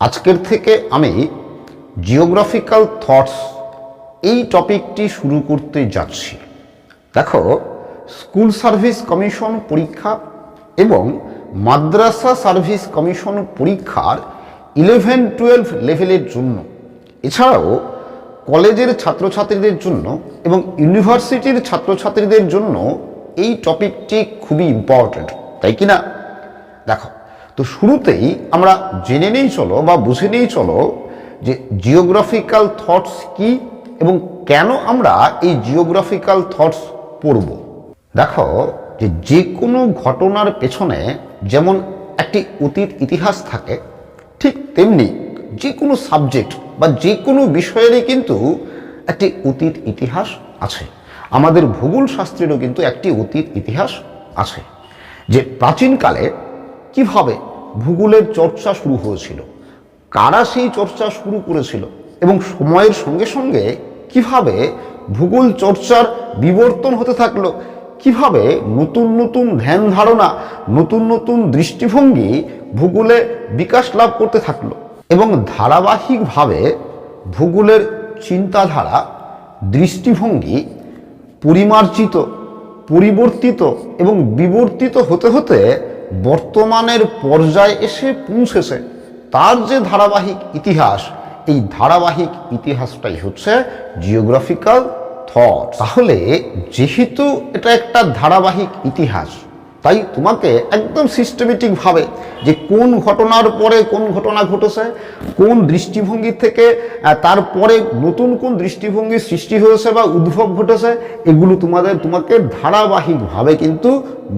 আজকের থেকে আমি জিওগ্রাফিক্যাল থটস এই টপিকটি শুরু করতে যাচ্ছি। দেখো, স্কুল সার্ভিস কমিশন পরীক্ষা এবং মাদ্রাসা সার্ভিস কমিশন পরীক্ষার ইলেভেন টুয়েলভ লেভেলের জন্য, এছাড়াও কলেজের ছাত্রছাত্রীদের জন্য এবং ইউনিভার্সিটির ছাত্রছাত্রীদের জন্য এই টপিকটি খুবই ইম্পর্ট্যান্ট তাই কি না দেখো তো শুরুতেই আমরা জেনে নেই চলো বা বুঝে নেই চলো যে জিওগ্রাফিক্যাল থটস কি এবং কেন আমরা এই জিওগ্রাফিক্যাল থটস পড়ব। দেখো যে যে কোনো ঘটনার পেছনে যেমন একটি অতীত ইতিহাস থাকে, ঠিক তেমনি যে কোনো সাবজেক্ট বা যে কোনো বিষয়েরই কিন্তু একটি অতীত ইতিহাস আছে। আমাদের ভূগোল শাস্ত্রেরও কিন্তু একটি অতীত ইতিহাস আছে, যে প্রাচীনকালে কীভাবে ভূগোলের চর্চা শুরু হয়েছিল। কারা সেই চর্চা শুরু করেছিল এবং সময়ের সঙ্গে সঙ্গে কীভাবে ভূগোল চর্চার বিবর্তন হতে থাকল, কীভাবে নতুন নতুন ধ্যান ধারণা, নতুন নতুন দৃষ্টিভঙ্গি ভূগোলে বিকাশ লাভ করতে থাকল এবং ধারাবাহিকভাবে ভূগোলের চিন্তাধারা, দৃষ্টিভঙ্গি পরিমার্জিত, পরিবর্তিত এবং বিবর্তিত হতে হতে বর্তমানের পর্যায়ে এসে পৌঁছেছে। তার যে ধারাবাহিক ইতিহাস, এই ধারাবাহিক ইতিহাসটাই হচ্ছে জিওগ্রাফিক্যাল থট তাহলে যেহেতু এটা একটা ধারাবাহিক ইতিহাস তাই তোমাকে একদম সিস্টেমেটিকভাবে যে কোন ঘটনার পরে কোন ঘটনা ঘটেছে, কোন দৃষ্টিভঙ্গি থেকে তারপরে নতুন কোন দৃষ্টিভঙ্গির সৃষ্টি হয়েছে বা উদ্ভব ঘটেছে, এগুলো তোমাদের, তোমাকে ধারাবাহিকভাবে কিন্তু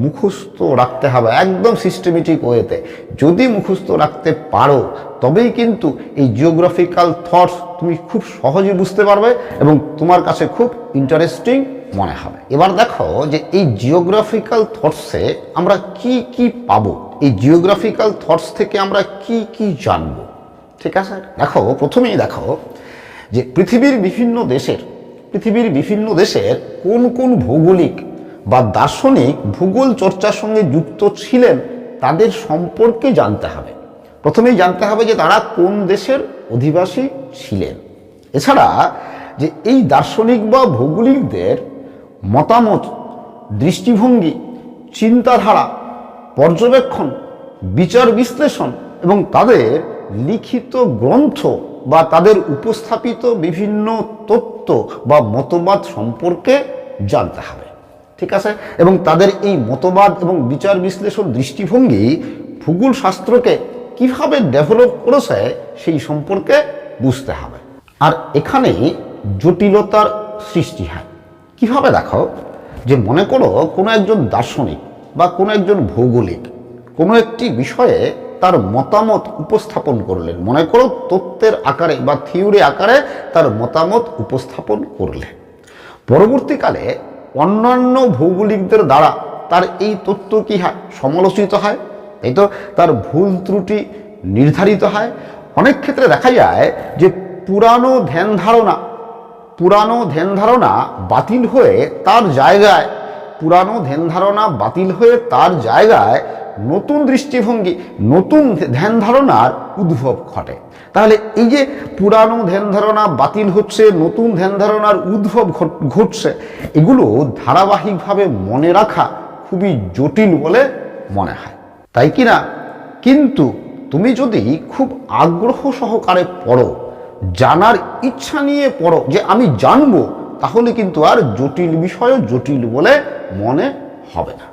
মুখস্থ রাখতে হবে একদম সিস্টেমেটিক ওয়েতে যদি মুখস্থ রাখতে পারো, তবেই কিন্তু এই জিওগ্রাফিক্যাল থটস তুমি খুব সহজে বুঝতে পারবে এবং তোমার কাছে খুব ইন্টারেস্টিং মনে হবে। এবার দেখো যে এই জিওগ্রাফিক্যাল থটসে আমরা কি কি পাব? এই জিওগ্রাফিক্যাল থটস থেকে আমরা কি কি জানব? ঠিক আছে? দেখো, প্রথমেই দেখো যে পৃথিবীর বিভিন্ন দেশের, পৃথিবীর বিভিন্ন দেশের কোন কোন ভৌগোলিক বা দার্শনিক ভূগোল চর্চার সঙ্গে যুক্ত ছিলেন তাদের সম্পর্কে জানতে হবে। প্রথমেই জানতে হবে যে তারা কোন দেশের অধিবাসী ছিলেন। এছাড়া যে এই দার্শনিক বা ভৌগোলিকদের মতামত, দৃষ্টিভঙ্গি, চিন্তাধারা, পর্যবেক্ষণ, বিচার বিশ্লেষণ এবং তাদের লিখিত গ্রন্থ বা তাদের উপস্থাপিত বিভিন্ন তত্ত্ব বা মতবাদ সম্পর্কে জানতে হবে। ঠিক আছে? এবং তাদের এই মতবাদ এবং বিচার বিশ্লেষণ দৃষ্টিভঙ্গি ভূগোল শাস্ত্রকে কীভাবে ডেভেলপ করেছে সেই সম্পর্কে বুঝতে হবে। আর এখানেই জটিলতার সৃষ্টি হয়। কীভাবে দেখো যে মনে করো কোনো একজন দার্শনিক বা কোনো একজন ভৌগোলিক কোনো একটি বিষয়ে তার মতামত উপস্থাপন করলেন? মনে করো তত্ত্বের আকারে বা থিওরি আকারে তার মতামত উপস্থাপন করলেন। পরবর্তীকালে অন্যান্য ভৌগোলিকদের দ্বারা তার এই তত্ত্ব কি হয়? সমালোচিত হয়। এই তো? তার ভুল ত্রুটি নির্ধারিত হয়। অনেক ক্ষেত্রে দেখা যায় যে পুরানো ধ্যান ধারণা পুরানো ধ্যান ধারণা বাতিল হয়ে তার জায়গায়, পুরানো ধ্যান ধারণা বাতিল হয়ে তার জায়গায় নতুন দৃষ্টিভঙ্গি, নতুন ধ্যান ধারণার উদ্ভব ঘটে। তাহলে এই যে পুরানো ধ্যান ধারণা বাতিল হচ্ছে, নতুন ধ্যান ধারণার উদ্ভব ঘটছে, এগুলো ধারাবাহিকভাবে মনে রাখা খুবই জটিল বলে মনে হয়। তাই কি না কিন্তু তুমি যদি খুব আগ্রহ সহকারে পড়ো জানার ইচ্ছা নিয়ে পড়ো, যে আমি জানব, তাহলে কিন্তু আর জটিল বিষয় জটিল বলে মনে হবে না।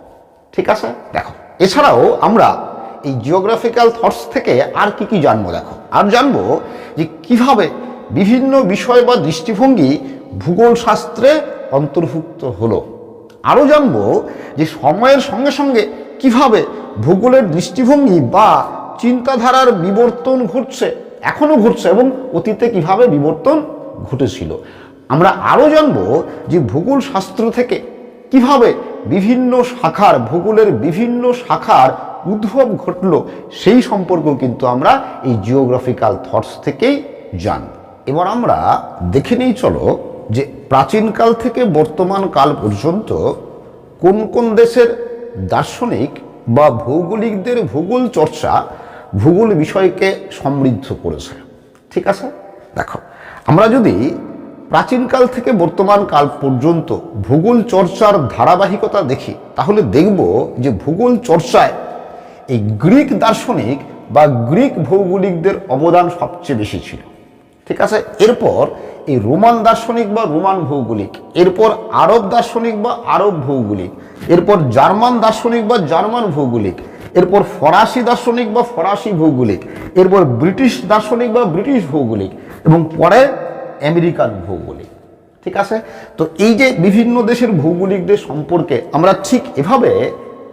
ঠিক আছে? দেখো, এছাড়াও আমরা এই জিওগ্রাফিক্যাল থটস থেকে আর কি কি জানব দেখো? আর জানব যে কীভাবে বিভিন্ন বিষয় বা দৃষ্টিভঙ্গি ভূগোল শাস্ত্রে অন্তর্ভুক্ত হলো। আরও জানব যে সময়ের সঙ্গে সঙ্গে কীভাবে ভূগোলের দৃষ্টিভঙ্গি বা চিন্তাধারার বিবর্তন ঘটছে এখনও ঘটছে এবং অতীতে কীভাবে বিবর্তন ঘটেছিল। আমরা আরও জানব যে ভূগোল শাস্ত্র থেকে কীভাবে বিভিন্ন শাখার, ভূগোলের বিভিন্ন শাখার উদ্ভব ঘটল, সেই সম্পর্ক কিন্তু আমরা এই জিওগ্রাফিক্যাল থটস থেকেই জানব। এবার আমরা দেখে নিই, চলো, যে প্রাচীনকাল থেকে বর্তমান কাল পর্যন্ত কোন কোন দেশের দার্শনিক বা ভৌগোলিকদের ভূগোল চর্চা ভূগোল বিষয়কে সমৃদ্ধ করেছে। ঠিক আছে? দেখো, আমরা যদি প্রাচীনকাল থেকে বর্তমান কাল পর্যন্ত ভূগোল চর্চার ধারাবাহিকতা দেখি, তাহলে দেখব যে ভূগোল চর্চায় এই গ্রিক দার্শনিক বা গ্রিক ভৌগোলিকদের অবদান সবচেয়ে বেশি ছিল। ঠিক আছে? এরপর এই রোমান দার্শনিক বা রোমান ভৌগোলিক, এরপর আরব দার্শনিক বা আরব ভৌগোলিক, এরপর জার্মান দার্শনিক বা জার্মান ভৌগোলিক এরপর ফরাসি দার্শনিক বা ফরাসি ভৌগোলিক, এরপর ব্রিটিশ দার্শনিক বা ব্রিটিশ ভৌগোলিক এবং পরে আমেরিকান ভৌগোলিক। ঠিক আছে? তো এই যে বিভিন্ন দেশের ভৌগোলিকদের সম্পর্কে আমরা ঠিক এভাবে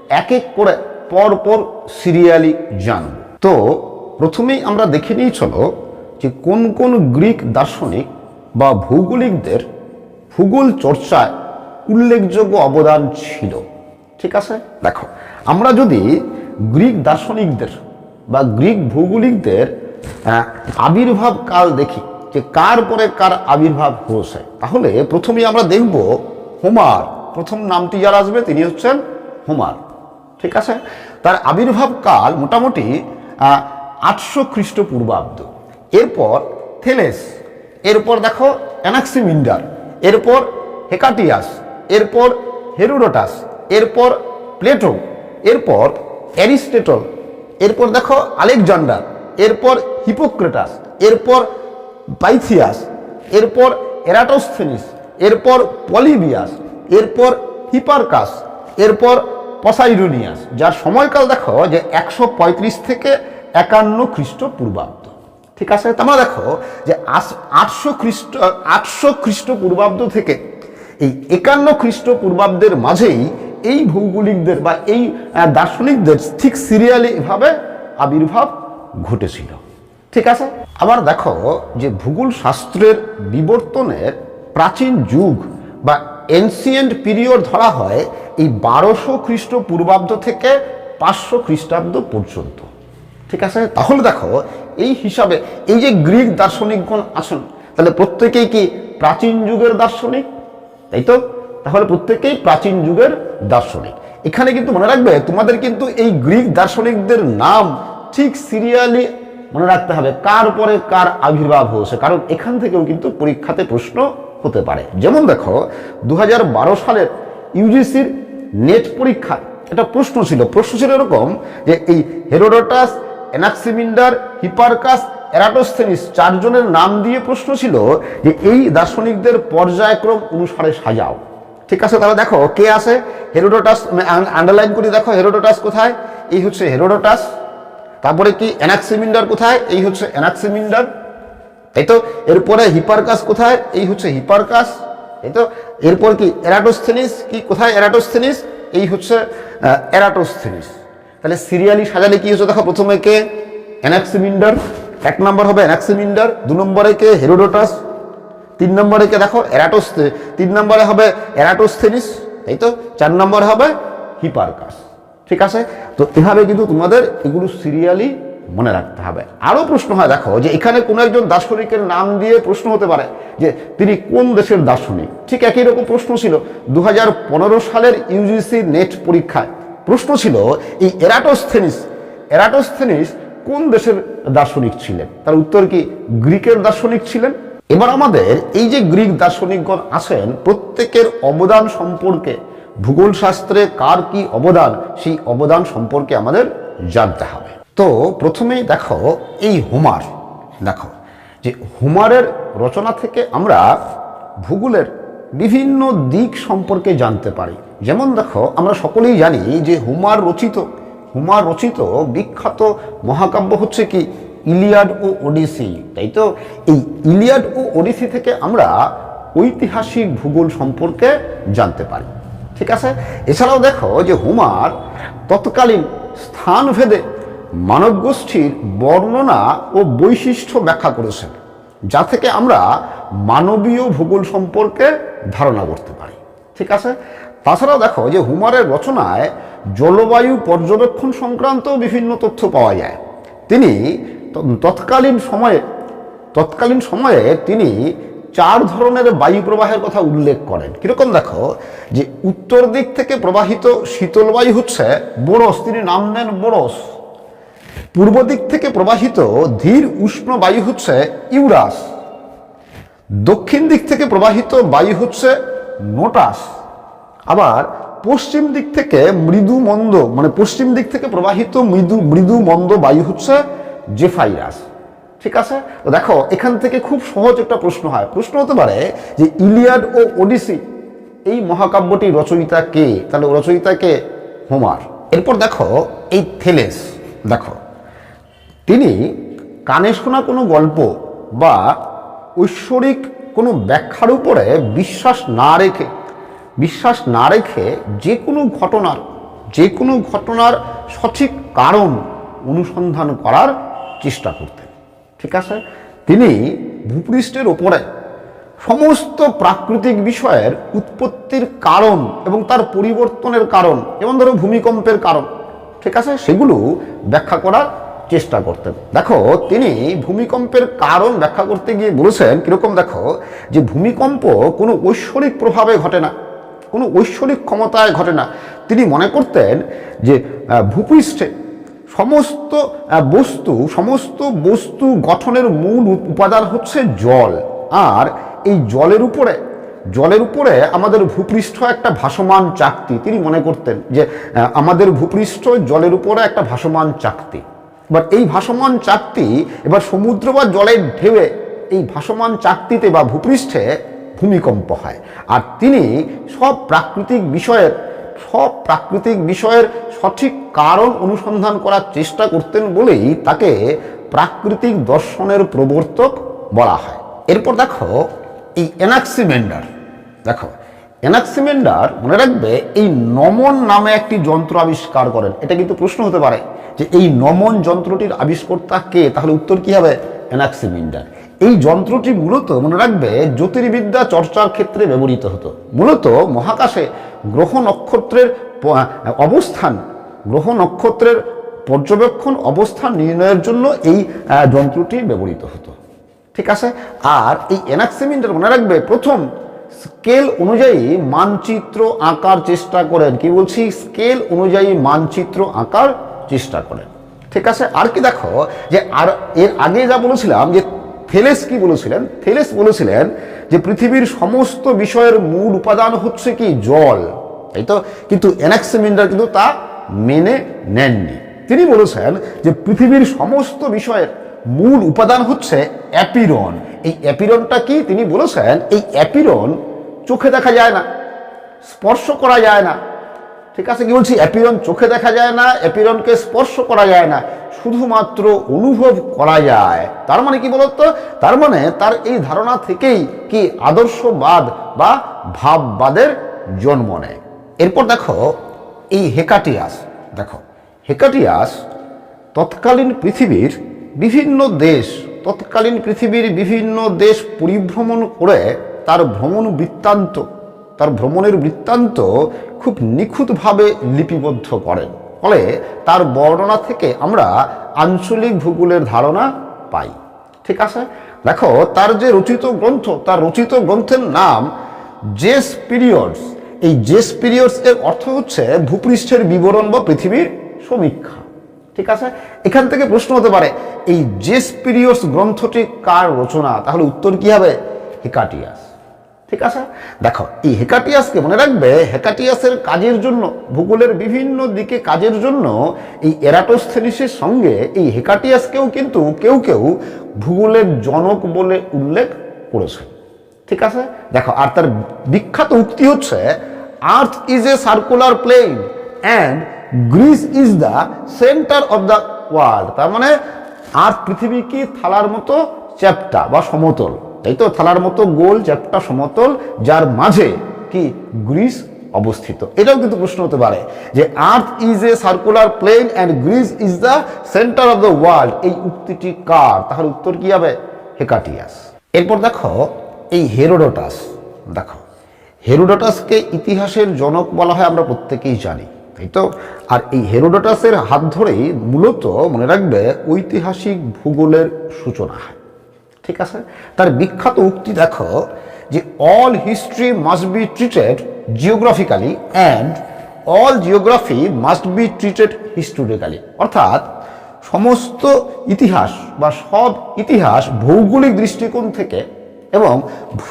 এক এক করে পর পর সিরিয়ালি জানব। তো প্রথমেই আমরা দেখে নিই চলো যে কোন কোন গ্রিক দার্শনিক বা ভৌগোলিকদের ভূগোল চর্চায় উল্লেখযোগ্য অবদান ছিল। ঠিক আছে? দেখো, আমরা যদি গ্রিক দার্শনিকদের বা গ্রিক ভৌগোলিকদের আবির্ভাব কাল দেখি, যে কার পরে কার আবির্ভাব হয়েছে। তাহলে প্রথমেই আমরা দেখব হোমার। প্রথম নামটি যারা আসবে তিনি হচ্ছেন হোমার। ঠিক আছে? তার আবির্ভাব কাল মোটামুটি আটশো খ্রিস্টপূর্বাব্দ। এরপর থেলেস, এরপর দেখো অ্যানাক্সিমিন্ডার, এরপর হেকাটিয়াস, এরপর হেরোডোটাস, এরপর প্লেটো, এরপর অ্যারিস্টেটল, এরপর দেখো আলেকজান্ডার, এরপর হিপোক্রেটাস, এরপর পাইথিয়াস এরপর এরাটোস্থেনিস, এরপর পলিবিয়াস, এরপর হিপারকাস, এরপর পসাইরোনিয়াস, যার সময়কাল দেখো যে একশো পঁয়ত্রিশ থেকে একান্ন খ্রিস্টপূর্বাব্দ ঠিক আছে? তোমরা দেখো যে আটশো খ্রিস্ট, আটশো খ্রিস্টপূর্বাব্দ থেকে এই একান্ন খ্রিস্টপূর্বাব্দের মাঝেই এই ভৌগোলিকদের বা এই দার্শনিকদের ঠিক সিরিয়ালি ভাবে আবির্ভাব ঘটেছিল। ঠিক আছে? আবার দেখো যে ভূগোল শাস্ত্রের বিবর্তনের প্রাচীন যুগ বা এনসিয়েন্ট পিরিয়ড ধরা হয় এই বারোশো খ্রিস্টপূর্বাব্দ থেকে পাঁচশো খ্রিস্টাব্দ পর্যন্ত। ঠিক আছে? তাহলে দেখো, এই হিসাবে এই যে গ্রিক দার্শনিকগণ আছেন, তাহলে প্রত্যেকেই কি প্রাচীন যুগের দার্শনিক? তাই তো? তাহলে প্রত্যেকেই প্রাচীন যুগের দার্শনিক। এখানে কিন্তু মনে রাখবে, তোমাদের কিন্তু এই গ্রিক দার্শনিকদের নাম ঠিক সিরিয়ালি মনে রাখতে হবে, কার পরে কার আবির্ভাব হয়েছে। কারণ এখান থেকেও কিন্তু পরীক্ষাতে প্রশ্ন হতে পারে। যেমন দেখো দু হাজার বারো সালের ইউজিসির নেট পরীক্ষায় একটা প্রশ্ন ছিল। প্রশ্ন ছিল এরকম যে এই হেরোডোটাস এনাক্সিমিন্ডার হিপারকাস এরাটোস্থেনিস চারজনের নাম দিয়ে প্রশ্ন ছিল যে এই দার্শনিকদের পর্যায়ক্রম অনুসারে সাজাও। ঠিক আছে, তাহলে দেখো, কে আছে? হেরোডোটাস আন্ডারলাইন করে দেখো হেরোডোটাস কোথায়? এই হচ্ছে হেরোডোটাস তারপরে কি অ্যানাক্সিমিন্ডার কোথায়? এই হচ্ছে অ্যানাক্সিমিন্ডার এই তো, এরপরে হিপারকাস কোথায়? এই হচ্ছে হিপারকাস এই তো, এরপর কি এরাটোস্থেনিস কি, কোথায় এরাটোস্থেনিস এই হচ্ছে এরাটোস্থেনিস তাহলে সিরিয়ালি সাজালে কি হচ্ছে দেখো, প্রথমে কে? অ্যানাক্সিমিন্ডার এক নম্বর হবে অ্যানাক্সিমিন্ডার দু নম্বরে কে? হেরোডোটাস তিন নম্বরে কে দেখো? এরাটোস্থে তিন নম্বরে হবে এরাটোস্থেনিস, তাই তো? চার নম্বরে হবে হিপারকাস। ঠিক আছে? তো এভাবে কিন্তু তোমাদের এগুলো সিরিয়ালি মনে রাখতে হবে। আরও প্রশ্ন হয়, দেখো, যে এখানে কোনো একজন দার্শনিকের নাম দিয়ে প্রশ্ন হতে পারে যে তিনি কোন দেশের দার্শনিক? ঠিক একই রকম প্রশ্ন ছিল দু হাজার পনেরো সালের ইউজিসি নেট পরীক্ষায়। প্রশ্ন ছিল, এই এরাটোস্থেনিস এরাটোস্থেনিস কোন দেশের দার্শনিক ছিলেন? তার উত্তর কি, গ্রিকের দার্শনিক ছিলেন? এবার আমাদের এই যে গ্রিক দার্শনিকগণ আছেন, প্রত্যেকের অবদান সম্পর্কে, ভূগোল শাস্ত্রে কার কি অবদান, সেই অবদান সম্পর্কে আমাদের জানতে হবে। তো প্রথমেই দেখো, এই হোমার, দেখো, যে হোমারের রচনা থেকে আমরা ভূগোলের বিভিন্ন দিক সম্পর্কে জানতে পারি। যেমন দেখো, আমরা সকলেই জানি যে হুমার রচিত হুমার রচিত বিখ্যাত মহাকাব্য হচ্ছে কি? ইলিয়াড ও ওডিসি, তাই তো? এই ইলিয়াড ও ওডিসি থেকে আমরা ঐতিহাসিক ভূগোল সম্পর্কে জানতে পারি, ঠিক আছে? এছাড়াও দেখো যে হুমার তৎকালীন স্থানভেদে মানব গোষ্ঠীর বর্ণনা ও বৈশিষ্ট্য ব্যাখ্যা করেছেন, যা থেকে আমরা মানবীয় ভূগোল সম্পর্কে ধারণা করতে পারি, ঠিক আছে? তাছাড়াও দেখো যে হুমারের রচনায় জলবায়ু পর্যবেক্ষণ সংক্রান্ত বিভিন্ন তথ্য পাওয়া যায়। তিনি তৎকালীন সময়ে তৎকালীন সময়ে তিনি চার ধরনের বায়ু প্রবাহের কথা উল্লেখ করেন। কীরকম দেখো, যে উত্তর দিক থেকে প্রবাহিত শীতল বায়ু হচ্ছে বোরস, তিনি নাম নেন বোরস। পূর্ব দিক থেকে প্রবাহিত ধীর উষ্ণ বায়ু হচ্ছে ইউরাস। দক্ষিণ দিক থেকে প্রবাহিত বায়ু হচ্ছে নোটাস। আবার পশ্চিম দিক থেকে মৃদু মন্দ মানে পশ্চিম দিক থেকে প্রবাহিত মৃদু মৃদু মন্দ বায়ু হচ্ছে জেফাইরাস ঠিক আছে? তো দেখো, এখান থেকে খুব সহজ একটা প্রশ্ন হয়। প্রশ্ন হতে পারে যে ইলিয়াড ও ওডিসি, এই মহাকাব্যটি রচয়িতা কে? তাহলে রচয়িতা কে? হোমার। এরপর দেখো, এই থেলেস, দেখো, তিনি কানে শোনা কোনো গল্প বা ঐশ্বরিক কোনো ব্যাখ্যার উপরে বিশ্বাস না রেখে, বিশ্বাস না রেখে যে কোনো ঘটনার, যে কোনো ঘটনার সঠিক কারণ অনুসন্ধান করার চেষ্টা করতেন। ঠিক আছে? তিনি ভূপৃষ্ঠের ওপরে সমস্ত প্রাকৃতিক বিষয়ের উৎপত্তির কারণ এবং তার পরিবর্তনের কারণ যেমন ধরো ভূমিকম্পের কারণ, ঠিক আছে? সেগুলো ব্যাখ্যা করার চেষ্টা করতেন। দেখো, তিনি ভূমিকম্পের কারণ ব্যাখ্যা করতে গিয়ে বলেছেন, কীরকম দেখো, যে ভূমিকম্প কোনো ঐশ্বরিক প্রভাবে ঘটে না, কোনো ঐশ্বরিক ক্ষমতায় ঘটে না। তিনি মনে করতেন যে ভূপৃষ্ঠে সমস্ত বস্তু সমস্ত বস্তু গঠনের মূল উপাদান হচ্ছে জল। আর এই জলের উপরে জলের উপরে আমাদের ভূপৃষ্ঠ একটা ভাসমান চাকতি। তিনি মনে করতেন যে আমাদের ভূপৃষ্ঠ জলের উপরে একটা ভাসমান চাকতি। এবার এই ভাসমান চাকতি, এবার সমুদ্র বা জলের ঢেউয়ে এই ভাসমান চাকতিতে বা ভূপৃষ্ঠে ভূমিকম্প হয়। আর তিনি সব প্রাকৃতিক বিষয়ের, সব প্রাকৃতিক বিষয়ের সঠিক কারণ অনুসন্ধান করার চেষ্টা করতেন বলেই তাকে প্রাকৃতিক দর্শনের প্রবর্তক বলা হয়। এরপর দেখো, এই এনাক্সিমেন্ডার দেখো এনাক্সিমেন্ডার মনে রাখবে, এই নমন নামে একটি যন্ত্র আবিষ্কার করেন। এটা কিন্তু প্রশ্ন হতে পারে যে এই নমন যন্ত্রটির আবিষ্কর্তা কে? তাহলে উত্তর কি হবে? এনাক্সিমেন্ডার এই যন্ত্রটি মূলত মনে রাখবে, জ্যোতির্বিদ্যা চর্চার ক্ষেত্রে ব্যবহৃত হতো। মূলত মহাকাশে গ্রহ নক্ষত্রের অবস্থান, গ্রহ নক্ষত্রের পর্যবেক্ষণ, অবস্থান নির্ণয়ের জন্য এই যন্ত্রটি ব্যবহৃত হতো। ঠিক আছে? আর এই এনাক্সিমিন্টার মনে রাখবে, প্রথম স্কেল অনুযায়ী মানচিত্র আঁকার চেষ্টা করেন। কি বলছি? স্কেল অনুযায়ী মানচিত্র আঁকার চেষ্টা করেন। ঠিক আছে? আর কি দেখো, যে আর এর আগে যা বলেছিলাম, যে থেলেস কি বলেছিলেন? থেলেস বলেছিলেন যে পৃথিবীর সমস্ত বিষয়ের মূল উপাদান হচ্ছে কি? জল। তাই তো কিন্তু এনাক্সিমিন্ডার কিন্তু তা মেনে নেননি। তিনি বলেছেন যে পৃথিবীর সমস্ত বিষয়ের মূল উপাদান হচ্ছে অ্যাপিরন। এই অ্যাপিরনটা কি? তিনি বলেছেন এই অ্যাপিরন চোখে দেখা যায় না, স্পর্শ করা যায় না। ঠিক আছে কি বলছি? অ্যাপিরন চোখে দেখা যায় না, অ্যাপিরনকে স্পর্শ করা যায় না, শুধুমাত্র অনুভব করা যায়। তার মানে কি বলতো? তার মানে তার এই ধারণা থেকেই কি আদর্শবাদ বা ভাববাদের জন্ম নেয়। এরপর দেখো, এই হেকাটিয়াস, দেখো, হেকাটিয়াস তৎকালীন পৃথিবীর বিভিন্ন দেশ, তৎকালীন পৃথিবীর বিভিন্ন দেশ পরিভ্রমণ করে তার ভ্রমণ বৃত্তান্ত, তার ভ্রমণের বৃত্তান্ত খুব নিখুঁতভাবে লিপিবদ্ধ করেন ফলে তার বর্ণনা থেকে আমরা আঞ্চলিক ভূগোলের ধারণা পাই। ঠিক আছে? দেখো, তার যে রচিত গ্রন্থ, তার রচিত গ্রন্থের নাম জেস পিরিয়ডস। এই জেস পিরিয়ডস এর অর্থ হচ্ছে ভূপৃষ্ঠের বিবরণ বা পৃথিবীর সমীক্ষা। ঠিক আছে? এখান থেকে প্রশ্ন হতে পারে, এই জেস পিরিয়ডস গ্রন্থটি কার রচনা? তাহলে উত্তর কি হবে? হেকাটিয়াস। ঠিক আছে? দেখো, এই হেকাটিয়াসকে মনে রাখবে, হেকাটিয়াসের কাজের জন্য, ভূগোলের বিভিন্ন দিকে কাজের জন্য এই এরাটোস্থেনিসের সঙ্গে এই হেকাটিয়াসকেও কিন্তু কেউ কেউ ভূগোলের জনক বলে উল্লেখ করেছে। ঠিক আছে? দেখো, আর তার বিখ্যাত উক্তি হচ্ছে earth is a circular plane and Greece is the centre of the world তার মানে আর্থ পৃথিবী কি? থালার মতো চ্যাপ্টা বা সমতল। তাই তো? থালার মতো গোল, চ্যাপ্টা, সমতল, যার মাঝে কি? গ্রিস অবস্থিত। এটাও কিন্তু প্রশ্ন হতে পারে যে earth is a circular plane and Greece is the centre of the world এই উক্তিটি কার? তাহলে উত্তর কি হবে? হেকাটিয়াস। এরপর দেখো, এই হেরোডোটাস দেখো। হেরোডোটাসকে ইতিহাসের জনক বলা হয় আমরা প্রত্যেকেই জানি, তাই তো? আর এই হেরোডোটাসের হাত ধরেই মূলত মনে রাখবে ঐতিহাসিক ভূগোলের সূচনা হয়, ঠিক আছে? তার বিখ্যাত উক্তি দেখো যে all history must be treated geographically and all geography must be treated historically অর্থাৎ সমস্ত ইতিহাস বা সব ইতিহাস ভৌগোলিক দৃষ্টিকোণ থেকে এবং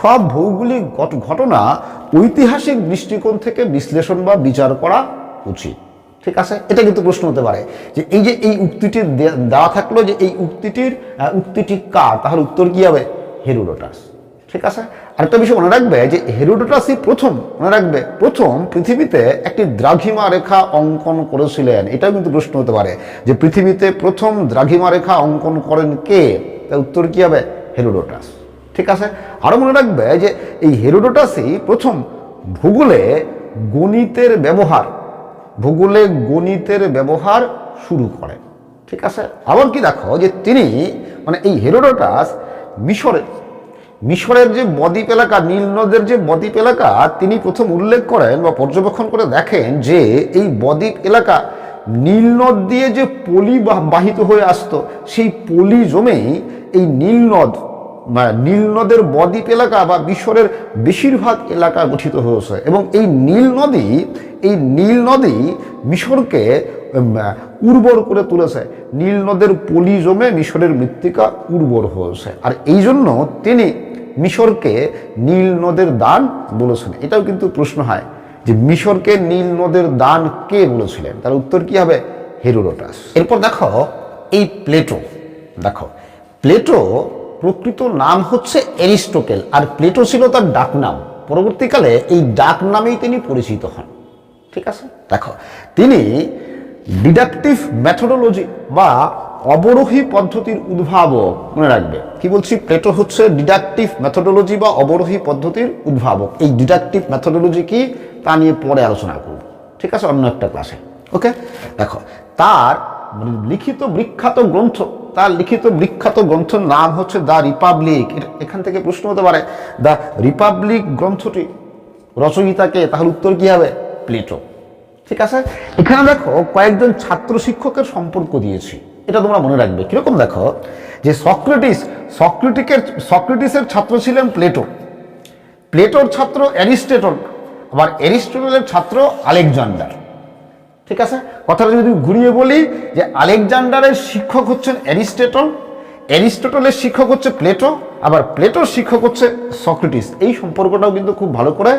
সব ভৌগোলিক ঘট- ঘটনা ঐতিহাসিক দৃষ্টিকোণ থেকে বিশ্লেষণ বা বিচার করা উচিত। ঠিক আছে? এটা কিন্তু প্রশ্ন হতে পারে যে এই যে এই উক্তিটি দে- দেওয়া থাকল যে এই উক্তিটির উক্তিটি কার? তাহলে উত্তর কি হবে? হেরুডোটাস। ঠিক আছে? আরেকটা বিষয় মনে রাখবে যে হেরোডোটাসই প্রথম, মনে রাখবে, প্রথম পৃথিবীতে একটি দ্রাঘিমা রেখা অঙ্কন করেছিলেন। এটাও কিন্তু প্রশ্ন হতে পারে যে পৃথিবীতে প্রথম দ্রাঘিমা রেখা অঙ্কন করেন কে? তার উত্তর কি হবে? হেরোডোটাস। ঠিক আছে? আরও মনে রাখবে যে এই হেরোডোটাসই প্রথম ভূগোলে গণিতের ব্যবহার, ভূগোলে গণিতের ব্যবহার শুরু করেন ঠিক আছে? আবার কি দেখো যে তিনি মানে এই হেরোডোটাস মিশরে, মিশরের যে বদ্বীপ এলাকা, নীল নদের যে বদ্বীপ এলাকা, তিনি প্রথম উল্লেখ করেন বা পর্যবেক্ষণ করে দেখেন যে এই বদ্বীপ এলাকা নীল নদ দিয়ে যে পলি বাহ- বাহিত হয়ে আসতো, সেই পলি জমেই এই নীল নদ বা নীল নদের বদ্বীপ এলাকা বা মিশরের বেশিরভাগ এলাকা গঠিত হয়েছে। এবং এই নীল নদী, এই নীল নদী মিশরকে উর্বর করে তুলেছে। নীল নদের পলি জমে মিশরের মৃত্তিকা উর্বর হয়েছে। আর এই জন্য তিনি মিশরকে নীল নদের দান বলেছেন। এটাও কিন্তু প্রশ্ন হয় যে মিশরকে নীল নদের দান কে বলেছিলেন? তার উত্তর কি হবে? হেরোডোটাস। এরপর দেখো, এই প্লেটো, দেখো, প্লেটো প্রকৃত নাম হচ্ছে এরিস্টোটেল আর প্লেটো ছিল তার ডাক নাম পরবর্তীকালে এই ডাক নামেই তিনি পরিচিত হন। ঠিক আছে? দেখো, তিনি ডিডাকটিভ মেথোডোলজি বা অবরোহী পদ্ধতির উদ্ভাবক, মনে রাখবে। কি বলছি? প্লেটো হচ্ছে ডিডাকটিভ মেথোডোলজি বা অবরোহী পদ্ধতির উদ্ভাবক। এই ডিডাকটিভ মেথোডোলজি কি? তা নিয়ে পরে আলোচনা করব। ঠিক আছে? অন্য একটা ক্লাসে। ওকে? দেখো, তার লিখিত বিখ্যাত গ্রন্থ তার লিখিত বিখ্যাত গ্রন্থের নাম হচ্ছে দ্য রিপাবলিক। এখান থেকে প্রশ্ন হতে পারে, দ্য রিপাবলিক গ্রন্থটি রচয়িতাকে তাহলে উত্তর কি হবে? প্লেটো। ঠিক আছে? এখানে দেখো, কয়েকজন ছাত্র শিক্ষকের সম্পর্ক দিয়েছি। এটা তোমরা মনে রাখবে। কীরকম দেখো? যে সক্রেটিস, সক্রেটিকের, সক্রেটিসের ছাত্র ছিলেন প্লেটো। প্লেটোর ছাত্র অ্যারিস্টেটল, আবার অ্যারিস্টটলের ছাত্র আলেকজান্ডার। ঠিক আছে? কথাটা যদি ঘুরিয়ে বলি যে আলেকজান্ডারের শিক্ষক হচ্ছেন অ্যারিস্টেটল, অ্যারিস্টটলের শিক্ষক হচ্ছে প্লেটো, আবার প্লেটোর শিক্ষক হচ্ছে সক্রেটিস। এই সম্পর্কটাও কিন্তু খুব ভালো করে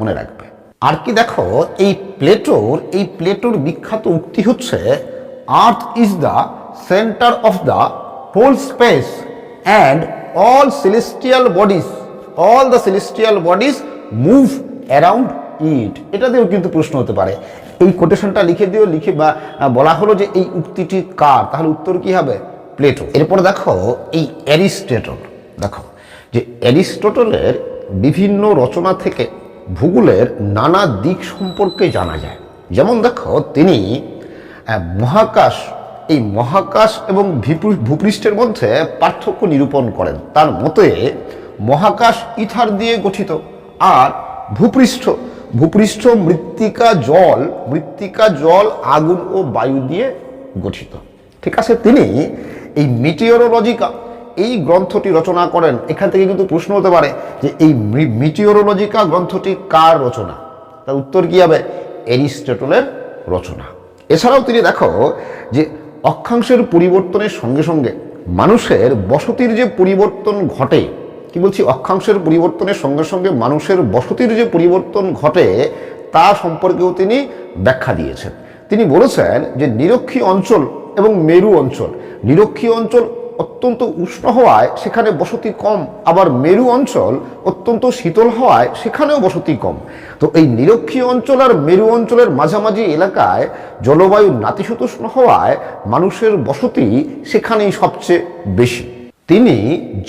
মনে রাখবে। আর কি দেখো, এই প্লেটোর এই প্লেটোর বিখ্যাত উক্তি হচ্ছে earth is the centre of the whole space and all celestial bodies all the celestial bodies move around it এটা দিয়েও কিন্তু প্রশ্ন হতে পারে। এই কোটেশনটা লিখে দিও লিখে বা বলা হলো যে এই উক্তিটি কার? তাহলে উত্তর কি হবে? প্লেটো। এরপর দেখো, এই অ্যারিস্টেটল, দেখো, যে অ্যারিস্টটলের বিভিন্ন রচনা থেকে ভূগোলের নানা দিক সম্পর্কে জানা যায়। যেমন দেখো, তিনি মহাকাশ, এই মহাকাশ এবং ভিপু- ভূপৃষ্ঠের মধ্যে পার্থক্য নিরূপণ করেন। তার মতে, মহাকাশ ইথার দিয়ে গঠিত, আর ভূপৃষ্ঠ ভূপৃষ্ঠ মৃত্তিকা জল মৃত্তিকা জল আগুন ও বায়ু দিয়ে গঠিত। ঠিক আছে, তিনি এই মিটিওরোলজিকা এই গ্রন্থটি রচনা করেন। এখান থেকে কিন্তু প্রশ্ন হতে পারে যে এই মিটিওরোলজিকা গ্রন্থটি কার রচনা? তার উত্তর কি হবে? এরিস্টটলের রচনা। এছাড়াও তিনি দেখো যে অক্ষাংশের পরিবর্তনের সঙ্গে সঙ্গে মানুষের বসতির যে পরিবর্তন ঘটে কি বলছি, অক্ষাংশের পরিবর্তনের সঙ্গে সঙ্গে মানুষের বসতির যে পরিবর্তন ঘটে, তা সম্পর্কেও তিনি ব্যাখ্যা দিয়েছেন। তিনি বলেছেন যে নিরক্ষী অঞ্চল এবং মেরু অঞ্চল, নিরক্ষী অঞ্চল অত্যন্ত উষ্ণ হওয়ায় সেখানে বসতি কম, আবার মেরু অঞ্চল অত্যন্ত শীতল হওয়ায় সেখানেও বসতি কম। তো এই নিরক্ষীয় অঞ্চল আর মেরু অঞ্চলের মাঝামাঝি এলাকায় জলবায়ু নাতিশীতোষ্ণ হওয়ায় মানুষের বসতি সেখানেই সবচেয়ে বেশি। তিনি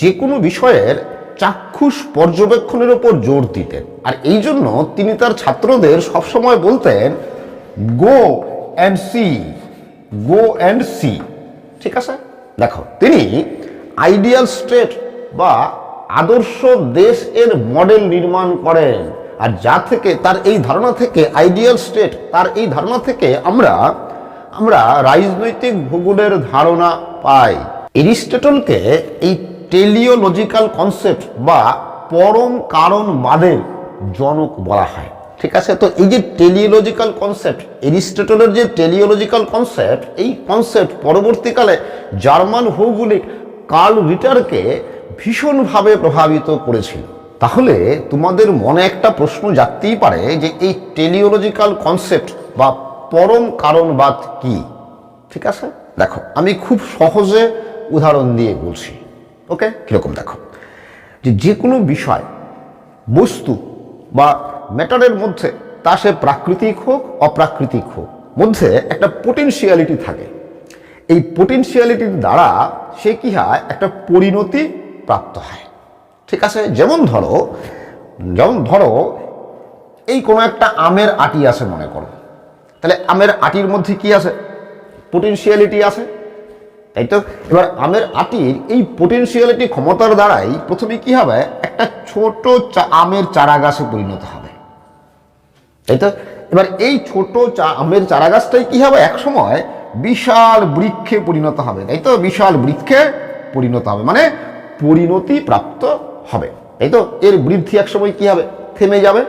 যে কোনো বিষয়ের চাক্ষুষ পর্যবেক্ষণের ওপর জোর দিতেন। আর এই জন্য তিনি তার ছাত্রদের সবসময় বলতেন go and see go and see ঠিক আছে? দেখো, তিনি আইডিয়াল স্টেট বা আদর্শ দেশ এর মডেল নির্মাণ করেন। আর যা থেকে তার এই ধারণা থেকে আইডিয়াল স্টেট তার এই ধারণা থেকে আমরা আমরা রাজনৈতিক ভূগোলের ধারণা পাই। এরিস্টটলকে এই টেলিওলজিক্যাল কনসেপ্ট বা পরম কারণবাদের জনক বলা হয়। ঠিক আছে? তো এই যে টেলিওলজিক্যাল কনসেপ্ট এরিস্টটলের যে টেলিওলজিক্যাল কনসেপ্ট এই কনসেপ্ট পরবর্তীকালে জার্মান ভৌগোলিক কার্ল রিটারকে ভীষণভাবে প্রভাবিত করেছিল। তাহলে তোমাদের মনে একটা প্রশ্ন জাগতেই পারে যে এই টেলিওলজিক্যাল কনসেপ্ট বা পরম কারণবাদ কি? ঠিক আছে? দেখো, আমি খুব সহজে উদাহরণ দিয়ে বলছি। ওকে কীরকম দেখো। যে যে কোনো বিষয়, বস্তু বা ম্যাটারের মধ্যে, তা সে প্রাকৃতিক হোক, অপ্রাকৃতিক হোক, মধ্যে একটা পোটেনশিয়ালিটি থাকে। এই পোটেনশিয়ালিটির দ্বারা সে কি হয়? একটা পরিণতি প্রাপ্ত হয়। ঠিক আছে? যেমন ধরো যেমন ধরো, এই কোনো একটা আমের আটি আছে মনে করো। তাহলে আমের আটির মধ্যে কি আছে? পোটেনশিয়ালিটি আছে। তাই তো? এবার আমের আটির এই পোটেনশিয়ালিটি ক্ষমতার দ্বারাই প্রথমে কি হবে? একটা ছোট আমের চারা গাছে পরিণত হবে। তাই তো? এবার এই ছোট আমের চারা গাছটাই কি হবে? এক সময় বিশাল বৃক্ষে পরিণত হবে। তাই তো? বিশাল বৃক্ষে পরিণত হবে। মানে পরিণতি প্রাপ্ত হবে। তাই তো? এর বৃদ্ধি এক সময় কি হবে? থেমে যাবে।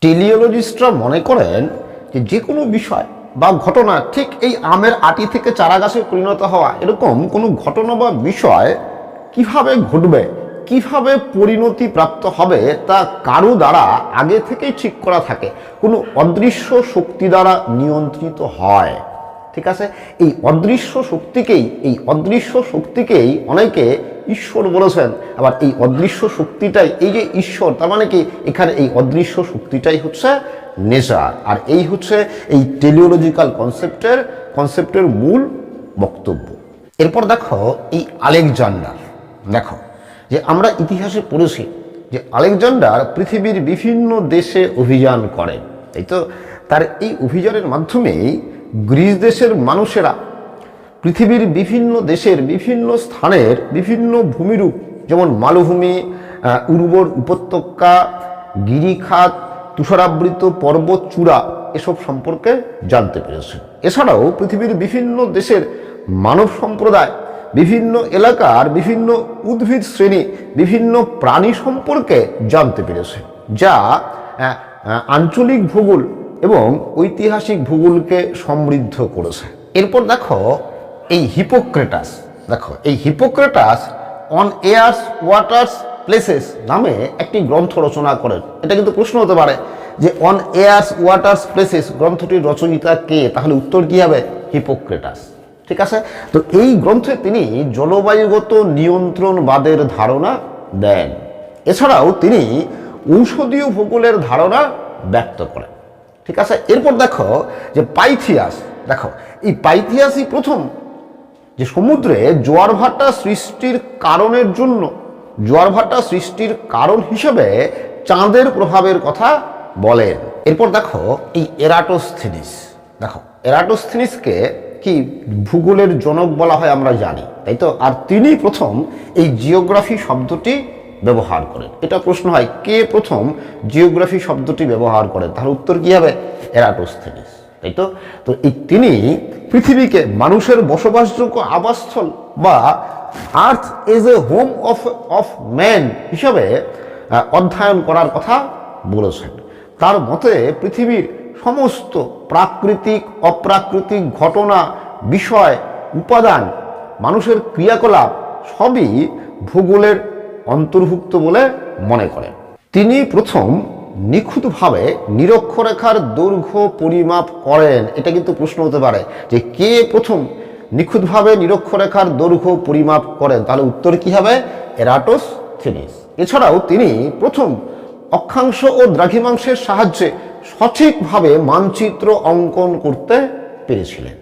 টেলিওলজিস্টরা মনে করেন যে যে কোনো বিষয় বা ঘটনা ঠিক এই আমের আটি থেকে চারা গাছে পরিণত হওয়া, এরকম কোনো ঘটনা বা বিষয় কীভাবে ঘটবে, কীভাবে পরিণতি প্রাপ্ত হবে, তা কারও দ্বারা আগে থেকেই ঠিক করা থাকে, কোনো অদৃশ্য শক্তি দ্বারা নিয়ন্ত্রিত হয়। ঠিক আছে? এই অদৃশ্য শক্তিকেই, এই অদৃশ্য শক্তিকেই অনেকে ঈশ্বর বলেছেন, আবার এই অদৃশ্য শক্তিটাই, এই যে ঈশ্বর, তার মানে কি? এখানে এই অদৃশ্য শক্তিটাই হচ্ছে নেচার আর এই হচ্ছে এই টেলিওলজিক্যাল কনসেপ্টের কনসেপ্টের মূল বক্তব্য। এরপর দেখো এই আলেকজান্ডার। দেখো যে আমরা ইতিহাসে পড়েছি যে আলেকজান্ডার পৃথিবীর বিভিন্ন দেশে অভিযান করেন তাই তো তার এই অভিযানের মাধ্যমেই গ্রিস দেশের মানুষেরা পৃথিবীর বিভিন্ন দেশের বিভিন্ন স্থানের বিভিন্ন ভূমিরূপ, যেমন মালভূমি উর্বর উপত্যকা, গিরিখাত তুষারাবৃত পর্বত চূড়া এসব সম্পর্কে জানতে পেরেছে। এছাড়াও পৃথিবীর বিভিন্ন দেশের মানব সম্প্রদায়, বিভিন্ন এলাকার বিভিন্ন উদ্ভিদ শ্রেণি, বিভিন্ন প্রাণী সম্পর্কে জানতে পেরেছে, যা আঞ্চলিক ভূগোল এবং ঐতিহাসিক ভূগোলকে সমৃদ্ধ করেছে। এরপর দেখো এই হিপোক্রেটাস, দেখো এই Hippocrates on airs waters places নামে একটি গ্রন্থ রচনা করেন। এটা কিন্তু প্রশ্ন হতে পারে যে অন এয়ার্স ওয়াটার্স প্লেসেস গ্রন্থটির রচয়িতা কে? তাহলে উত্তর কী হবে? হিপোক্রেটাস ঠিক আছে? তো এই গ্রন্থে তিনি জলবায়ুগত নিয়ন্ত্রণবাদের ধারণা দেন। এছাড়াও তিনি ঔষধীয় ভূগোলের ধারণা ব্যক্ত করেন। ঠিক আছে? এরপর দেখো যে পাইথিয়াস, দেখো, এই পাইথিয়াসই প্রথম যে সমুদ্রে জোয়ার ভাটা সৃষ্টির কারণের জন্য জোয়ার ভাটা সৃষ্টির কারণ হিসেবে চাঁদের প্রভাবের কথা বলেন। এরপর দেখো এই এরাটোস্থিনিস। দেখো, এরাটোস্থিনিসকে কি ভূগোলের জনক বলা হয় আমরা জানি, তাই তো? আর তিনি প্রথম এই জিওগ্রাফি শব্দটি ব্যবহার করেন। এটা প্রশ্ন হয়, কে প্রথম জিওগ্রাফি শব্দটি ব্যবহার করেন? তাহলে উত্তর কি হবে? এরাটোস্থিনিস, তাই তো? তো এই তিনি পৃথিবীকে মানুষের বসবাসযোগ্য আবাসস্থল বা earth as a home of of man হিসাবে অধ্যয়ন করার কথা বলেছেন। তার মতে পৃথিবীর সমস্ত প্রাকৃতিক, অপ্রাকৃতিক ঘটনা, বিষয়, উপাদান, মানুষের ক্রিয়াকলাপ সবই ভূগোলের অন্তর্ভুক্ত বলে মনে করেন তিনি প্রথম নিখুঁতভাবে নিরক্ষরেখার দৈর্ঘ্য পরিমাপ করেন। এটা কিন্তু প্রশ্ন হতে পারে যে কে প্রথম নিখুঁতভাবে নিরক্ষরেখার দৈর্ঘ্য পরিমাপ করেন। তাহলে উত্তর কি হবে? এরাটোস থিনিস। এছাড়াও তিনি প্রথম অক্ষাংশ ও দ্রাঘিমাংশের সাহায্যে সঠিকভাবে মানচিত্র অঙ্কন করতে পেরেছিলেন।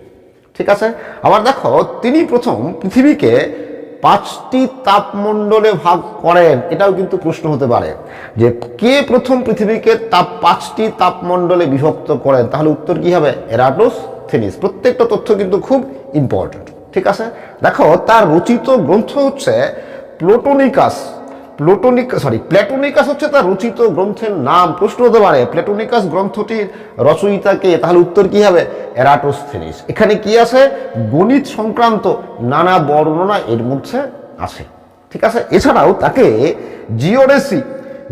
ঠিক আছে? আবার দেখো, তিনি প্রথম পৃথিবীকে পাঁচটি তাপমণ্ডলে ভাগ করেন। এটাও কিন্তু প্রশ্ন হতে পারে যে কে প্রথম পৃথিবীকে তাপ পাঁচটি তাপমণ্ডলে বিভক্ত করেন? তাহলে উত্তর কি হবে? এরাটোস থেনিস প্রত্যেকটা তথ্য কিন্তু খুব ইম্পর্টেন্ট ঠিক আছে? দেখো, তার রচিত গ্রন্থ হচ্ছে প্লোটোনিকাস প্লোটোনিক সরি প্ল্যাটোনিকাস হচ্ছে তার রচিত গ্রন্থের নাম। প্রশ্ন হতে পারে প্ল্যাটোনিকাস গ্রন্থটির রচয়িতা কে? তাহলে উত্তর কি হবে? এরাটোস্থেনিস এখানে কি আছে? গণিত সংক্রান্ত নানা বর্ণনা এর মধ্যে আছে, ঠিক আছে? এছাড়াও তাকে জিওডেসি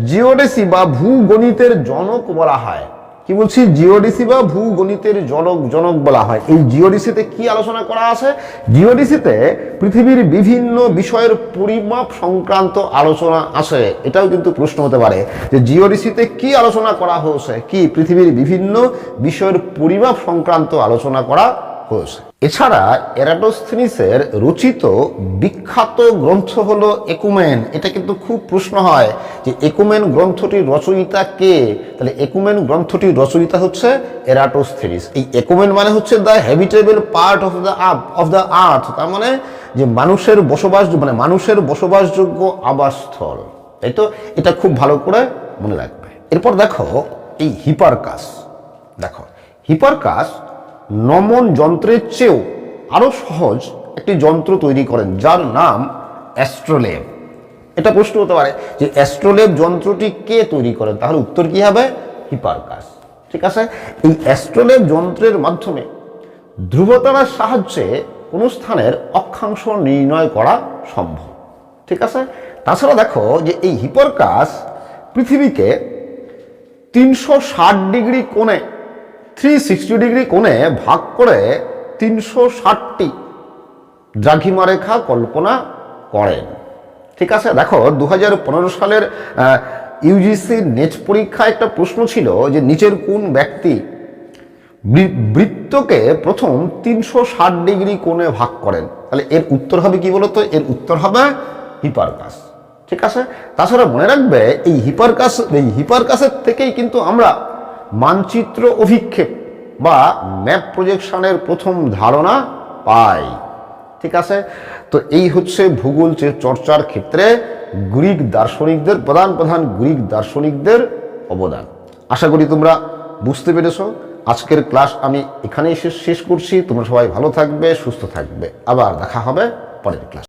জিওডেসি বা ভূগণিতের জনক বলা হয়। কি বলছি? জিওডিসি বা ভূগণিতের জনক জনক বলা হয়। এই জিওডিসিতে কি আলোচনা করা আছে? জিওডিসিতে পৃথিবীর বিভিন্ন বিষয়ের পরিমাপ সংক্রান্ত আলোচনা আছে। এটাও কিন্তু প্রশ্ন হতে পারে যে জিওডিসিতে কি আলোচনা করা হয়েছে? কি পৃথিবীর বিভিন্ন বিষয়ের পরিমাপ সংক্রান্ত আলোচনা করা হয়েছে এছাড়া এরাটোস্থিনিসের রচিত বিখ্যাত গ্রন্থ হলো একুমেন। এটা কিন্তু খুব প্রশ্ন হয় যে একুমেন গ্রন্থটির রচয়িতা কে? তাহলে একুমেন গ্রন্থটির রচয়িতা হচ্ছে এরাটোস্থিনিস। এই একুমেন মানে হচ্ছে the habitable part of the up of the earth তার মানে যে মানুষের বসবাস মানে মানুষের বসবাসযোগ্য আবাসস্থল। তাই তো? এটা খুব ভালো করে মনে রাখবে। এরপর দেখো এই হিপারকাস। দেখো, হিপারকাস নমন যন্ত্রের চেয়েও আরও সহজ একটি যন্ত্র তৈরি করেন, যার নাম অ্যাস্ট্রোলেভ। এটা প্রশ্ন হতে পারে যে অ্যাস্ট্রোলেভ যন্ত্রটি কে তৈরি করেন? তাহলে উত্তর কি হবে? হিপারকাস। ঠিক আছে? এই অ্যাস্ট্রোলেভ যন্ত্রের মাধ্যমে ধ্রুবতারার সাহায্যে কোনো স্থানের অক্ষাংশ নির্ণয় করা সম্ভব। ঠিক আছে? তাছাড়া দেখো যে এই হিপারকাস পৃথিবীকে তিনশো ষাট ডিগ্রি কোণে থ্রি সিক্সটি ডিগ্রি কোণে ভাগ করে তিনশো ষাটটি দ্রাঘিমা রেখা কল্পনা করেন। ঠিক আছে? দেখো দু হাজার পনেরো সালের ইউজিসি নেট পরীক্ষায় একটা প্রশ্ন ছিল যে নিচের কোন ব্যক্তি বৃত্তকে প্রথম তিনশো ষাট ডিগ্রি কোণে ভাগ করেন। তাহলে এর উত্তর হবে কি বলতো? এর উত্তর হবে হিপারকাস। ঠিক আছে? তাছাড়া মনে রাখবে, এই হিপারকাস, এই হিপারকাসের থেকেই কিন্তু আমরা মানচিত্র অভিক্ষেপ বা ম্যাপ প্রজেকশনের প্রথম ধারণা পাই। ঠিক আছে? তো এই হচ্ছে ভূগোল চর্চার ক্ষেত্রে গ্রিক দার্শনিকদের, প্রধান প্রধান গ্রিক দার্শনিকদের অবদান। আশা করি তোমরা বুঝতে পেরেছ। আজকের ক্লাস আমি এখানেই শেষ শেষ করছি। তোমরা সবাই ভালো থাকবে, সুস্থ থাকবে। আবার দেখা হবে পরের ক্লাস।